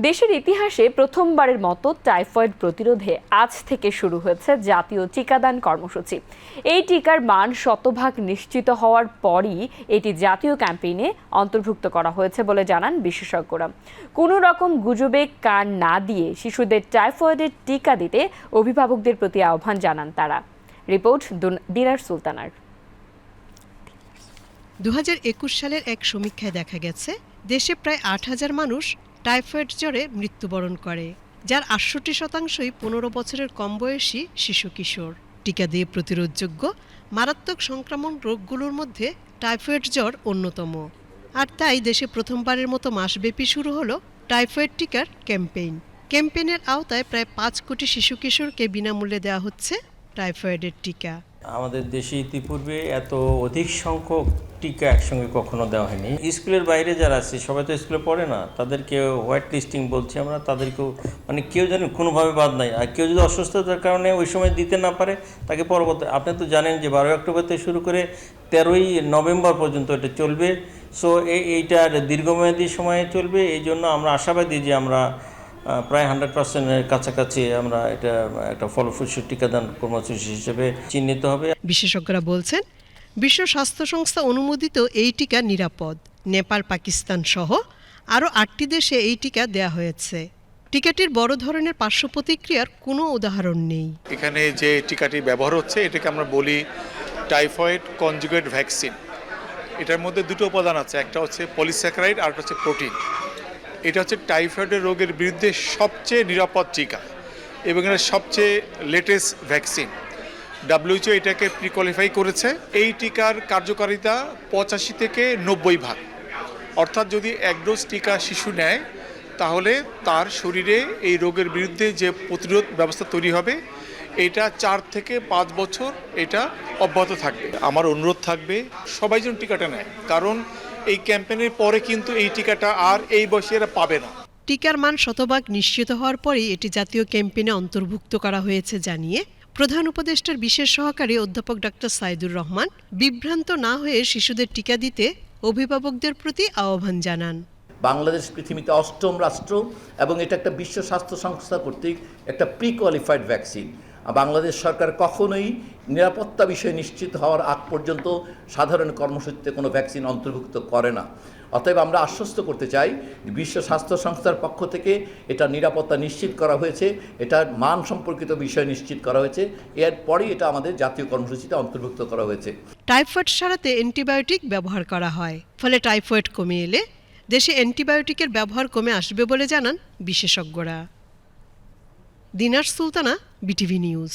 দেশের ইতিহাসে প্রথমবারের মতো টাইফয়েড প্রতিরোধে আজ থেকে শুরু হয়েছে জাতীয় টিকাদান কর্মসূচি। এই টিকার মান শতভাগ নিশ্চিত হওয়ার পরই এটি জাতীয় ক্যাম্পেইনে অন্তর্ভুক্ত করা হয়েছে বলে জানান বিশেষজ্ঞরা। কোনো রকম গুজবে কান না দিয়ে শিশুদের টাইফয়েডের টিকা দিতে অভিভাবকদের প্রতি আহ্বান জানান তারা। রিপোর্ট দুন- দিনার সুলতানার। দু হাজার একুশ সালের এক সমীক্ষায় দেখা গেছে, দেশে প্রায় আট হাজার মানুষ টাইফয়েড জ্বরে মৃত্যুবরণ করে, যার আটষট্টি শতাংশই পনেরো বছরের কম বয়সী শিশু কিশোর। টিকা দিয়ে প্রতিরোধযোগ্য, মারাত্মক সংক্রমণ রোগগুলোর মধ্যে টাইফয়েড জ্বর অন্যতম। আর তাই দেশে প্রথমবারের মতো মাসব্যাপী শুরু হলো টাইফয়েড টিকার ক্যাম্পেইন। ক্যাম্পেইনের আওতায় প্রায় পাঁচ কোটি শিশু কিশোরকে বিনামূল্যে দেওয়া হচ্ছে টাইফয়েডের টিকা। আমাদের দেশে ইতিপূর্বে এত অধিক সংখ্যক টিকা একসঙ্গে কখনো দেওয়া হয়নি। স্কুলের বাইরে যারা আছে, সবাই তো স্কুলে পড়ে না তাদেরকে হোয়াইট লিস্টিং বলছি আমরা, তাদেরকেও মানে কেউ যেন কোনোভাবে বাদ নাই। আর কেউ যদি অসুস্থতার কারণে ওই সময় দিতে না পারে, তাকে পরবর্তী আপনি তো জানেন যে বারোই অক্টোবর থেকে শুরু করে তেরোই নভেম্বর পর্যন্ত এটা চলবে। সো এই এইটার দীর্ঘমেয়াদী সময়ে চলবে। এই জন্য আমরা আশাবাদী যে আমরা প্রায় হান্ড্রেড পার্সেন্টের কাছাকাছি আমরা এটা একটা ফলপ্রসূ টিকাদান কর্মসূচি হিসেবে চিহ্নিত হবে। বিশেষজ্ঞরা বলছেন বিশ্ব স্বাস্থ্য সংস্থা অনুমোদিত এই টিকা নিরাপদ। নেপাল পাকিস্তান সহ আরও আটটি দেশে এই টিকা দেয়া হয়েছে। টিকাটির বড় ধরনের পার্শ্ব প্রতিক্রিয়ার কোনো উদাহরণ নেই। এখানে যে টিকাটি ব্যবহার হচ্ছে এটাকে আমরা বলি টাইফয়েড কনজুগেট ভ্যাকসিন। এটার মধ্যে দুটো উপাদান আছে একটা হচ্ছে পলিস্যাকারাইড আর একটা হচ্ছে প্রোটিন। এটা হচ্ছে টাইফয়েডের রোগের বিরুদ্ধে সবচেয়ে নিরাপদ টিকা এবং এটা সবচেয়ে লেটেস্ট ভ্যাকসিন ডাব্লিউএইচও এটাকে প্রিকোয়ালিফাই করেছে। এই টিকার কার্যকারিতা পঁচাশি থেকে নব্বই ভাগ। অর্থাৎ যদি এক ডোজ টিকা শিশু নেয়, তাহলে তার শরীরে এই রোগের বিরুদ্ধে যে প্রতিরোধ ব্যবস্থা তৈরি হবে, এটা চার থেকে পাঁচ বছর এটা অব্যাহত থাকবে। আমার অনুরোধ থাকবে সবাই যেন টিকাটা নেয়। কারণ এই ক্যাম্পেইনের পরে কিন্তু এই টিকাটা আর এই বয়সে এরা পাবে না। টিকার মান শতভাগ নিশ্চিত হওয়ার পরেই এটি জাতীয় ক্যাম্পেইনে অন্তর্ভুক্ত করা হয়েছে জানিয়ে প্রধান উপদেষ্টার বিশেষ সহকারী অধ্যাপক ডাক্তার সাইদুর রহমান বিভ্রান্ত না হয়ে শিশুদের টিকা দিতে অভিভাবকদের প্রতি আহ্বান জানান। বাংলাদেশ পৃথিবীতে অষ্টম রাষ্ট্র এবং এটা একটা বিশ্ব স্বাস্থ্য সংস্থা কর্তৃক একটা প্রি কোয়ালিফাইড ভ্যাকসিন বাংলাদেশ সরকার কখনোই নিরাপত্তা বিষয় নিশ্চিত হওয়ার আগ পর্যন্ত সাধারণ কর্মসূচিতে কোনো ভ্যাকসিন অন্তর্ভুক্ত করে না। অতএব আমরা আশ্বস্ত করতে চাই বিশ্ব স্বাস্থ্য সংস্থার পক্ষ থেকে এটা নিরাপত্তা নিশ্চিত করা হয়েছে এটার মান সম্পর্কিত বিষয় নিশ্চিত করা হয়েছে এরপরই এটা আমাদের জাতীয় কর্মসূচিতে অন্তর্ভুক্ত করা হয়েছে। টাইফয়েড সারাতে অ্যান্টিবায়োটিক ব্যবহার করা হয়, ফলে টাইফয়েড কমে এলে দেশে অ্যান্টিবায়োটিকের ব্যবহার কমে আসবে বলে জানান বিশেষজ্ঞরা। Dinar Sultana BTV news.